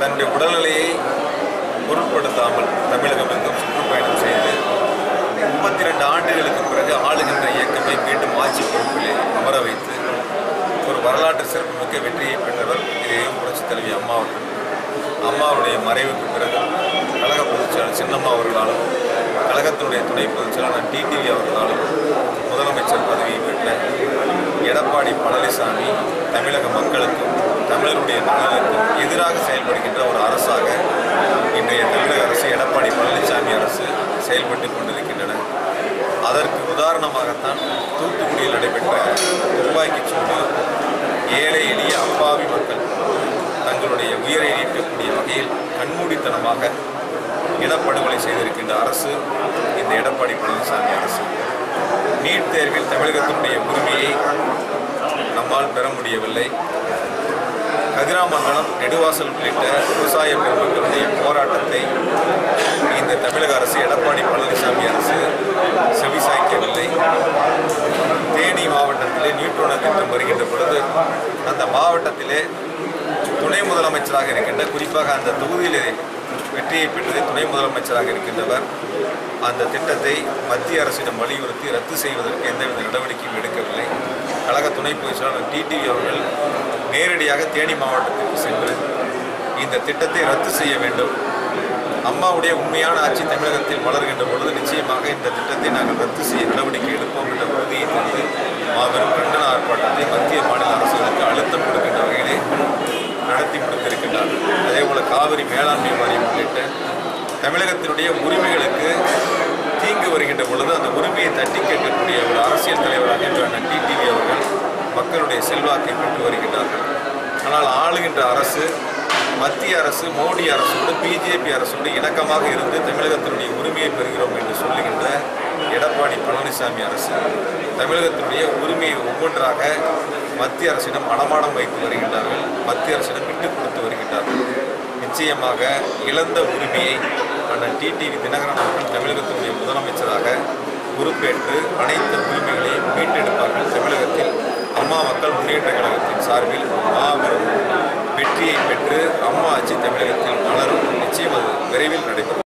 தன்னுடைய உடல்நிலையை பொருட்படுத்தாமல் தமிழகம் எங்கும் சுற்றுப்பயணம் செய்து முப்பத்தி ரெண்டு ஆண்டுகளுக்கு பிறகு ஆளுகின்ற இயக்கத்தை மீண்டும் ஆட்சி பொறுப்பிலே அமர வைத்து ஒரு வரலாற்று சிறப்புமிக்க வெற்றியை பெற்றவர் இதையும் புரட்சித் தலைவி அம்மா அவர்கள். அம்மாவுடைய மறைவுக்கு பிறகு கழக பொதுச்செயலாளர் சின்னம்மா அவர்களாலும் கழகத்தினுடைய துணை பொதுச்செயலாளர் டிடிவி அவர்களாலும் முதலமைச்சர் பதவியை பெற்ற எடப்பாடி பழனிசாமி தமிழக மக்களுக்கும் தமிழருடைய நலனுக்கும் எதிராக செயல்படுகின்ற ஒரு அரசாக இன்றைய தமிழக அரசு எடப்பாடி பழனிசாமி அரசு செயல்பட்டு கொண்டிருக்கின்றன. அதற்கு உதாரணமாகத்தான் தூத்துக்குடியில் நடைபெற்ற துப்பாக்கி சூடு ஏழை எளிய அப்பாவி மக்கள் தங்களுடைய உயிரை நீட்டக்கூடிய வகையில் கண்மூடித்தனமாக இனப்படுகொலை செய்திருக்கின்ற அரசு இந்த எடப்பாடி பழனிசாமி அரசு. நீட் தேர்வில் தமிழகத்தினுடைய உரிமையை நம்மால் பெற முடியவில்லை. கதிராமங்கலம் நெடுவாசல் உள்ளிட்ட விவசாய பெருமக்களுடைய போராட்டத்தை இந்த தமிழக அரசு எடப்பாடி பழனிசாமி அரசு செவிசாய்க்கவில்லை. தேனி மாவட்டத்திலே நியூட்ரோன திட்டம் வருகின்ற பொழுது அந்த மாவட்டத்திலே துணை முதலமைச்சராக இருக்கின்ற குறிப்பாக அந்த தொகுதியிலே வெற்றியை பெற்று துணை முதலமைச்சராக இருக்கின்றவர் அந்த திட்டத்தை மத்திய அரசிடம் வலியுறுத்தி ரத்து செய்வதற்கு எந்தவித நடவடிக்கையும் எடுக்கவில்லை. கழக துணை பொதுச் செயலாளர் டிடிவி அவர்கள் நேரடியாக தேனி மாவட்டத்திற்கு சென்று இந்த திட்டத்தை ரத்து செய்ய வேண்டும். அம்மாவுடைய உண்மையான ஆட்சி தமிழகத்தில் வளர்கின்ற பொழுது நிச்சயமாக இந்த திட்டத்தை நாங்கள் ரத்து செய்ய நடவடிக்கை எடுப்போம் என்ற உறுதியை தந்து மாபெரும் கண்டன ஆர்ப்பாட்டத்தை மத்திய மாநில அரசுகளுக்கு அழுத்தம் கொடுக்கின்ற வகையிலே நடத்தி முடித்திருக்கின்றார்கள். அதேபோல காவிரி மேலாண்மை வாரியம் தமிழகத்தினுடைய உரிமைகளுக்கு தீங்கு வருகின்ற பொழுது அந்த உரிமையை தட்டி கேட்கக்கூடிய ஒரு அரசியல் தலைவராக இன்று அண்ணன் டிடிவி அவர்கள் மக்களுடைய செல்வாக்கை பெற்று வருகின்றார்கள் ஆனால் ஆளுகின்ற அரசு மத்திய அரசு மோடி அரசோடு பிஜேபி அரசோடு இணக்கமாக இருந்து தமிழகத்தினுடைய உரிமையை பெறுகிறோம் என்று சொல்லுகின்ற எடப்பாடி பழனிசாமி அரசு தமிழகத்தினுடைய உரிமையை ஒவ்வொன்றாக மத்திய அரசிடம் அடமானம் வைத்து வருகின்றார்கள் மத்திய அரசிடம் விட்டுக் கொடுத்து வருகின்றார்கள். நிச்சயமாக இழந்த உரிமையை அண்ணன் டிடிவி தினகரன் அவர்கள் தமிழகத்துடைய முதலமைச்சராக பொறுப்பேற்று அனைத்து உரிமைகளையும் மீட்டெடுப்பார்கள். தமிழகத்தில் அம்மா மக்கள் முன்னேற்ற கழகத்தின் சார்பில் மாபெரும் வெற்றியை பெற்று அம்மா ஆட்சி தமிழகத்தில் மலரும் நிச்சயம் அது விரைவில் நடைபெறும்.